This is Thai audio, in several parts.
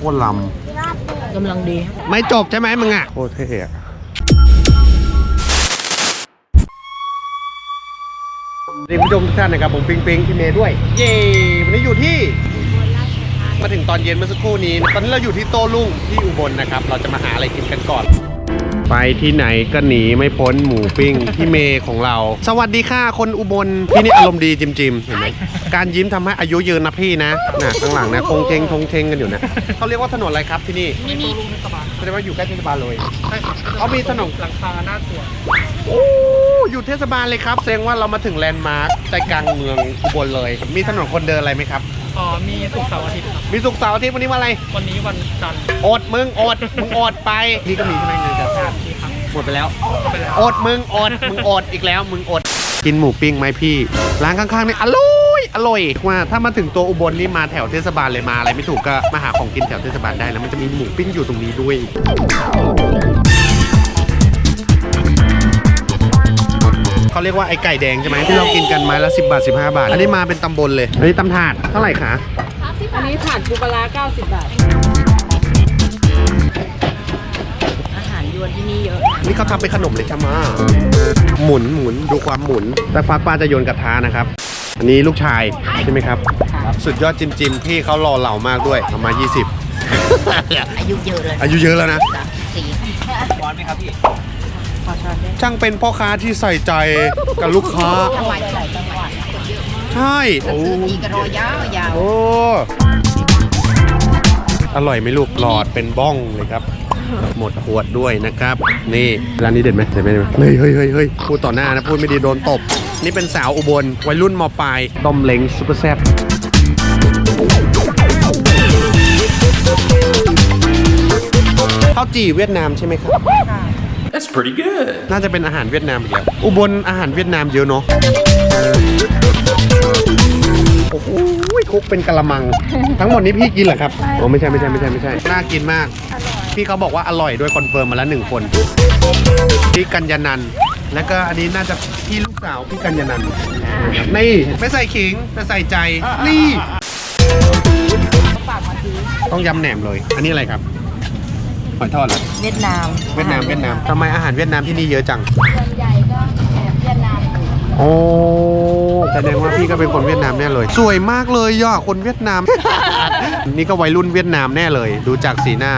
คตรลกำลังดีครับำไม่จบใช่ไหมมึงอะโคตรเท่อะสวัสดีคุณผู้ชมทุกท่านนะครับผมปิงปิงพี่เมย์ด้วย เย้วันนี้อยู่ที่ มาถึงตอนเย็นเมื่อสักครู่นี้ตอนนี้เราอยู่ที่โต้รุ่งที่อุบลนะครับ เราจะมาหาอะไรกินกันก่อน ไปที่ไหนก็หนีไม่พ้นหมูปิ้งพี่เมย์ของเรา สวัสดีค่ะคนอุบลพี่นี่อารมณ์ดีจิมจิมๆเห็นไหมการยิ้มทำให้อายุยืนนะพี่นะน่ะข้างหลังนะคงเชงทงเชงกันอยู่นะเขาเรียกว่าถนนอะไรครับที่นี่มีโตลุงเทศบาลแสดงว่าอยู่ใกล้เทศบาลเลยใช่ครับเขามีถนนหลังคาหน้าสวนโอ้อยู่เทศบาลเลยครับแสดงว่าเรามาถึงแลนด์มาร์คใจกลางเมืองอุบลเลย มีถนนคนเดินอะไรไหมครับอ๋อมีสุกร์เสาร์อาทิตย์ครับมีศุกร์เสาร์อาทิตย์วันนี้วันอะไรวันนี้วันจันทร์อดมึงอดมึงอดไปนี่ก็มีใช่ไหม หมดไปแล้วไปแล้ว อดมึงอดมึงอดอีกแล้วมึงอด กินหมูปิ้งไหมพี่ ร้านข้างๆนี่อร่อยอร่อยว่าถ้ามาถึงตัวอุบลนี่มาแถวเทศบาลเลยมาอะไรไม่ถูกก็มาหาของกินแถวเทศบาลได้แล้วมันจะมีหมูปิ้งอยู่ตรงนี้ด้วยเขาเรียกว่าไอ้ไก่แดงใช่ไหมที่เรากินกันไม้ละ10 บาท 15 บาท อันนี้มาเป็นตำบลเลยอันนี้ตำถาดเท่าไหร่คะอันนี้ผ่านปูปลาร้า90 บาท วนที่นี่เยอะนะนี่เขาทำเป็นขนมเลยใช่ไหมหมุนหมุนดูความหมุนแต่ฟักป้าจะโยนกระทะนะครับ อันนี้ลูกชายใช่ไหมครับ สุดยอดจิมจิมที่เขารอเหล่ามากด้วยประมาณ20 อายุเยอะเลยอายุเยอะแล้วนะสี่ร้อนไหมครับพี่ ขอช้อนด้วยช่างเป็นพ่อค้าที่ใส่ใจกับลูกค้า จังหวัดใหญ่จังหวัดใช่โอ้อีกระโรยาวยาวโอ้อร่อยไหมลูกหลอดเป็นบ้องเลยครับ หมดขวดด้วยนะครับ นี่ร้านนี้เด็ดไหมเด็ดไหมเด็ดไหมเฮ้ยเฮ้ยเฮ้ยเฮ้ยพูดต่อหน้านะพูดไม่ดีโดนตบ นี่เป็นสาวอุบลวัยรุ่นมปลายต้มเล้งซุปเปอร์แซ่บข้าวจี่เวียดนามใช่ไหมครับ That's pretty good. น่าจะเป็นอาหารเวียดนามอีกแล้วอุบลอาหารเวียดนามเยอะเนาะโอ้โหคลุกเป็นกะละมัง ทั้งหมดนี้พี่กินเหรอครับโอ้ไม่ใช่ไม่ใช่ไม่ใช่ไม่ใช่ น่ากินมาก พี่เขาบอกว่าอร่อยด้วยคอนเฟิร์มมาแล้วหนึ่งคนพี่กัญญานันท์แล้วก็อันนี้น่าจะพี่ลูกสาวพี่กัญญานันท์นี่ไม่ใส่ขิงแต่ใส่ใจนี่ต้องยำแหนมเลย อันนี้อะไรครับหอยทอดเหรอเวียดนามเวียดนามเวียดนามทำไมอาหารเวียดนามที่นี่เยอะจังส่วนใหญ่ก็ โอ้แสดงว่าพี่ก็เป็นคนเวียดนามแน่เลย สวยมากเลยย่อคนเวียดนาม นี่ก็วัยรุ่นเวียดนามแน่เลย ดูจากสีหน้า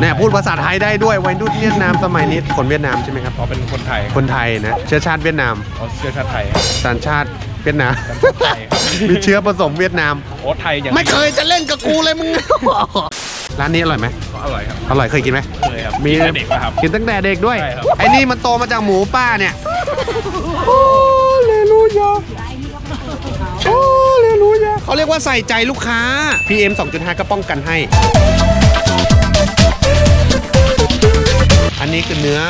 เนี่ยพูดภาษาไทยได้ด้วยวัยรุ่นเวียดนามสมัยนี้คนเวียดนามใช่ไหมครับอ๋อเป็นคนไทยคนไทยนะเชื้อชาติเวียดนามอ๋อเชื้อชาติไทยสัญชาติเวียดนามไทยครับมีเชื้อผสมเวียดนามโอ้ไทยอย่างไม่เคยจะเล่นกับกูเลยมึงร้านนี้อร่อยไหม อร่อยครับอร่อยเคยกินไหมเคยครับมีตั้งแต่เด็กแล้วครับ กินตั้งแต่เด็กด้วย ใช่ครับ ไอ้นี่มันโตมาจากหมูป้าเนี่ยโอ้เลลูยาโอ้เลลูยาเขาเรียกว่าใส่ใจลูกค้า PM 2.5 ก็ป้องกันให้ อันนี้คือเนื้อ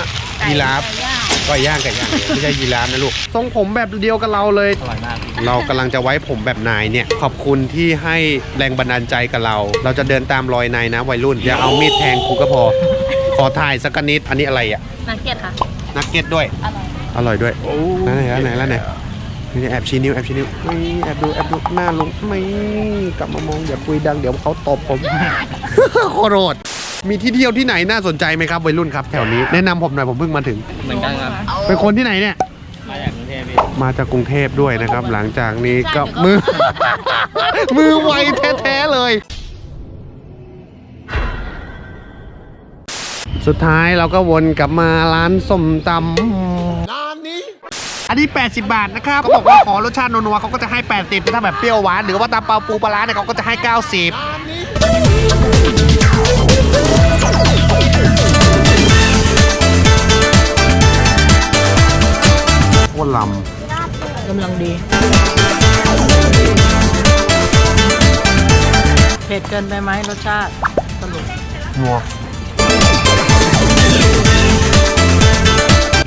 ยีราฟก็ย่าง ไก่ย่างไม่ใช่ยีราฟนะลูกทรงผมแบบเดียวกับเราเลย อร่อยมากเรากำลังจะไว้ผมแบบนายเนี่ย ขอบคุณที่ให้แรงบันดาลใจกับเรา เราจะเดินตามรอยนายนะวัยรุ่นอย่าเอามีดแทงกูก็พอ ขอถ่ายสักนิดอันนี้อะไรอะนักเก็ตค่ะนักเก็ตด้วย อร่อยอร่อยด้วยร้านไหนร้านไหนร้านไหนนี่แอบชี้นิ้วแอบชี้นิ้วไม่แอบดูแอบดูหน้าลุงไม่กลับมามองอย่าคุยดังเดี๋ยวเขาตบผม โคตรโหด มีที่เที่ยวที่ไหนน่าสนใจไหมครับวัยรุ่นครับแถวนี้แนะนำผมหน่อยผมเพิ่งมาถึง เหมือนกันครับ เป็นคนที่ไหนเนี่ย มาจากกรุงเทพพี่มาจากกรุงเทพด้วยนะครับ หลังจากนี้ก็มือ มือไวแท้ๆเลย สุดท้ายเราก็วนกลับมาร้านส้มตำร้านนี้ อันนี้ 80 บาทนะครับเขาบอกว่าขอรสชาตินัวๆเขาก็จะให้ 80แต่ถ้าแบบเปรี้ยวหวาน หรือว่าตำเปาปูปลาร้าเนี่ยเขาก็จะให้ 90 โคตรลำกำลังดี เผ็ดเกินไปไหมรสชาติสรุปนัว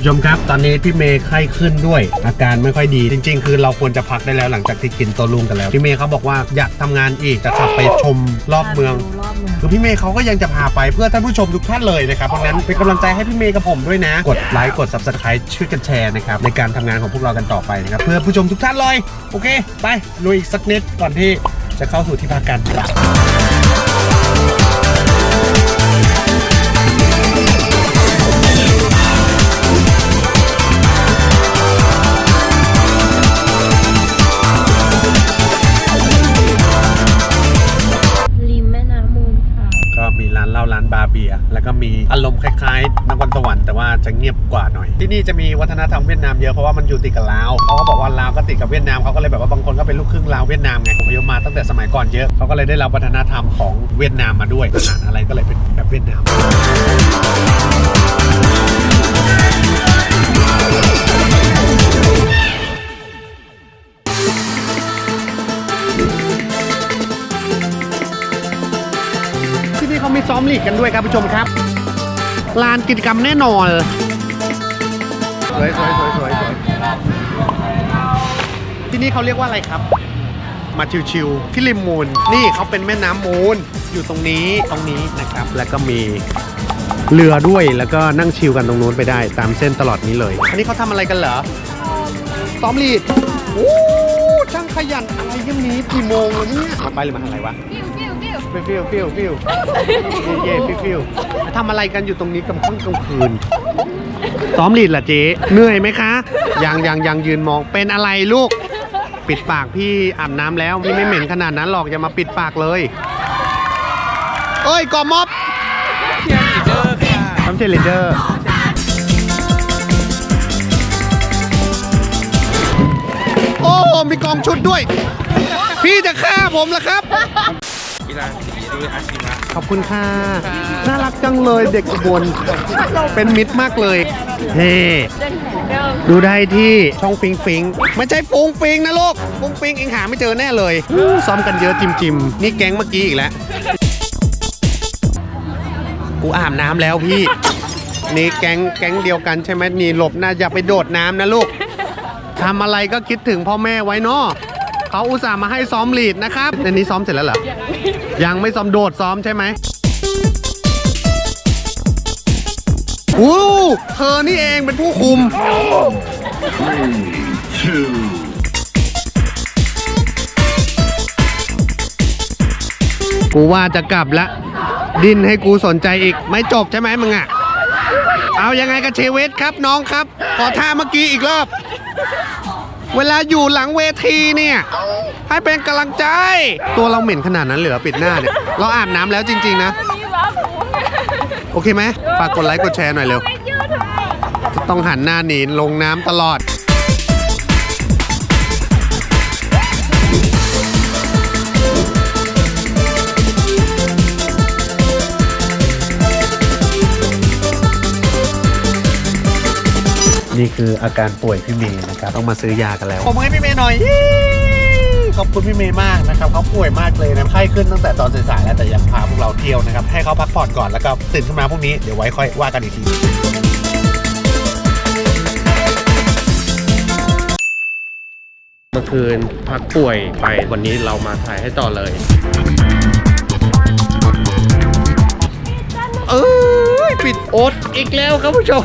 ชมครับ ตอนนี้พี่เมย์ไข้ขึ้นด้วย อาการไม่ค่อยดี จริง ๆ คือเราควรจะพักได้แล้วหลังจากที่กินตัวลุงกันแล้ว พี่เมย์เขาบอกว่าอยากทำงานอีกจะขับไปชมรอบเมือง ดูรอบเมือง คือพี่เมย์เขาก็ยังจะพาไปเพื่อท่านผู้ชมทุกท่านเลยนะครับเพราะงั้นเป็นกำลังใจให้พี่เมย์กับผมด้วยนะ กดไลค์กด subscribe ช่วยกันแชร์นะครับในการทำงานของพวกเรากันต่อไปนะครับเพื่อผู้ชมทุกท่านเลยโอเค ไปลุยอีกสักนิดก่อนที่จะเข้าสู่ที่พักกัน อารมณ์คล้ายๆนครสวรรค์แต่ว่าจะเงียบกว่าหน่อย ที่นี่จะมีวัฒนธรรมเวียดนามเยอะเพราะว่ามันอยู่ติดกับลาวเขาก็บอกว่าลาวก็ติดกับเวียดนามเขาก็เลยแบบว่าบางคนก็เป็นลูกครึ่งลาวเวียดนามไงผมพยพมาตั้งแต่สมัยก่อนเยอะเขาก็เลยได้รับวัฒนธรรมของเวียดนามมาด้วยอาหารอะไรก็เลยเป็นแบบเวียดนามที่นี่เขามีซ้อมลีกกันด้วยครับผู้ชมครับ ลานกิจกรรมแน่นอน สวยสวยสวยสวยสวยที่นี่เขาเรียกว่าอะไรครับ มาชิวๆที่ริมมูล นี่เขาเป็นแม่น้ำมูล อยู่ตรงนี้ตรงนี้นะครับ แล้วก็มีเรือด้วยแล้วก็นั่งชิลกันตรงนู้นไปได้ ตามเส้นตลอดนี้เลย อันนี้เขาทำอะไรกันเหรอซ้อมลีดโอ้ช่างขยันอะไรยังนี้กี่โมงแล้วเนี่ยมาไปหรือมาอะไรวะ ฟิวฟิวฟิวฟิวเย่ฟิวฟิวทำอะไรกันอยู่ตรงนี้กลางค่ำกลางคืน ซ้อมลีดเหรอเจ๊เหนื่อยไหมคะ ยังยังยังยืนมองเป็นอะไรลูก ปิดปากพี่อาบน้ำแล้วพี่ไม่เหม็นขนาดนั้นหรอกอย่ามาปิดปากเลย เอ้ยกอมอบทำเชลิเดอร์ โอ้ มีกองชุดด้วย พี่จะฆ่าผมเหรอครับ กีฬาสีด้วยอาชีวะขอบคุณค่ะ น่ารักจังเลยเด็กอุบลเป็นมิตรมากเลยเฮ้ดูได้ที่ช่องฟิงฟิงไม่ใช่ฟงฟิงนะลูกฟงฟิงเองหาไม่เจอแน่เลยซ้อมกันเยอะจิมจิมนี่แก๊งเมื่อกี้อีกแล้วกูอาบน้ำแล้วพี่ นี่แก๊งแก๊งเดียวกันใช่ไหมนี่หลบนะอย่าไปโดดน้ำนะลูกทำอะไรก็คิดถึงพ่อแม่ไว้เนาะ เขาอุตส่าห์มาให้ซ้อมลีดนะครับอันนี้ซ้อมเสร็จแล้วเหรอ ยังไม่ซ้อมโดดซ้อมใช่ไหมอู้เธอนี่เองเป็นผู้คุม กูว่าจะกลับละ ดินให้กูสนใจอีก ไม่จบใช่ไหมมึงอะเอายังไงกับเชเวตครับน้องครับ ขอท่าเมื่อกี้อีกรอบ เวลาอยู่หลังเวทีเนี่ย ให้เป็นกำลังใจ ตัวเราเหม็นขนาดนั้นเหลือปิดหน้าเนี่ย เราอาบน้ำแล้วจริง ๆ นะ โอเคไหมฝากกดไลค์กดแชร์หน่อยเร็ว ต้องหันหน้าหนีลงน้ำตลอด นี่คืออาการป่วยพี่เมย์นะครับต้องมาซื้อยากันแล้วขอบคุณให้พี่เมย์หน่อยขอบคุณพี่เมย์มากนะครับเขาป่วยมากเลยนะไข้ขึ้นตั้งแต่ตอนสายๆแล้วแต่ยังพาพวกเราเที่ยวนะครับให้เขาพักผ่อนก่อนแล้วก็ตื่นขึ้นมาพรุ่งนี้เดี๋ยวไว้ค่อยว่ากันอีกทีเมื่อคืนพักป่วยไปวันนี้เรามาถ่ายให้ต่อเลย ยปิดโอ๊ตอีกแล้วครับผู้ชม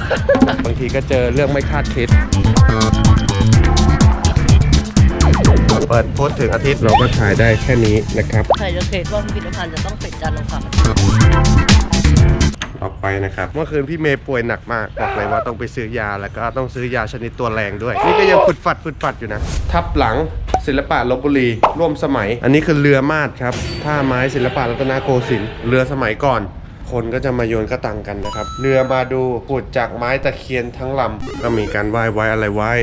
บางทีก็เจอเรื่องไม่คาดคิด เปิดโพสต์ถึงอาทิตย์เราก็ถ่ายได้แค่นี้นะครับ ใครจะเคยว่าพิพิธภัณฑ์จะต้องปิดการลงค่ะต่อไปนะครับ เมื่อคืนพี่เมย์ป่วยหนักมาก บอกเลยว่าต้องไปซื้อยาแล้วก็ต้องซื้อยาชนิดตัวแรงด้วย นี่ก็ยังฝุดฟัดฝุดฟัดอยู่นะ ทับหลังศิลปะลบบุรี ร่วมสมัย อันนี้คือเรือมาดครับท่าไม้ศิลปะรัตนโกสินทร์เรือสมัยก่อน คนก็จะมาโยนกระตังกันนะครับ เรือมาดูขุดจากไม้ตะเคียนทั้งลำก็มีการไหว้ไว้อะไรไว้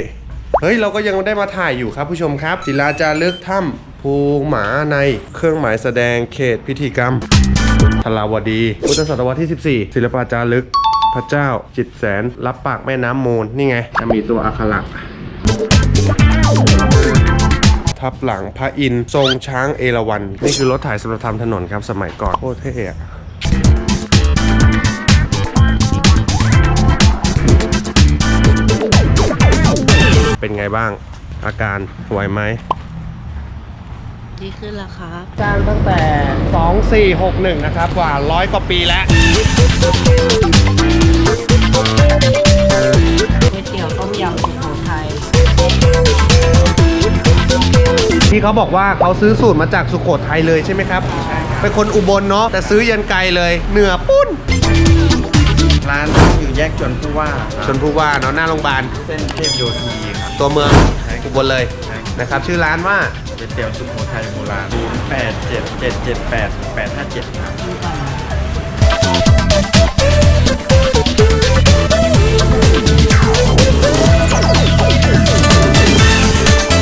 เฮ้ย เราก็ยังได้มาถ่ายอยู่ครับผู้ชมครับศิลาจารึกถ้ำภูหมาในเครื่องหมายแสดงเขตพิธีกรรมทลาวดีพุทธศตวรรษที่ 14 ศิลปาจารึก พระเจ้า จิตแสน รับปากแม่น้ำมูล นี่ไง จะมีตัวอักขระทับหลังพระอินทร์ทรงช้างเอราวัณนี่คือรถถ่ายสำหรับทำถนนครับสมัยก่อน โคตรเท่อะ เป็นไงบ้าง อาการไหวไหมดีขึ้นแล้วครับสร้างตั้งแต่ 2461 นะครับกว่าร้อยกว่าปีแล้วก๋วยเตี๋ยวต้มยำสุโขทัยที่เขาบอกว่าเขาซื้อสูตรมาจากสุโขทัยเลยใช่ไหมครับ เป็นคนอุบลเนาะแต่ซื้อยันไกลเลยเหนือปุ้น ร้านตั้งอยู่แยกจวนผู้ว่าชนผู้ว่าเนาะหน้าโรงพยาบาล เส้นเทพโยธีครับ ตัวเมืองใช่อุบลเลยนะครับ ชื่อร้านว่าเป็นเตี๋ยวสุโขทัยโบราณ8 7 7 7 8 8 5 7ครับ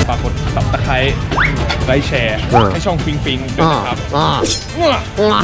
ฝากกดสับตะไคร้ไลค์แชร์อ่าให้ช่องฟิงฟิงด้วยอ่านะครับ อ่ามั่วอ่า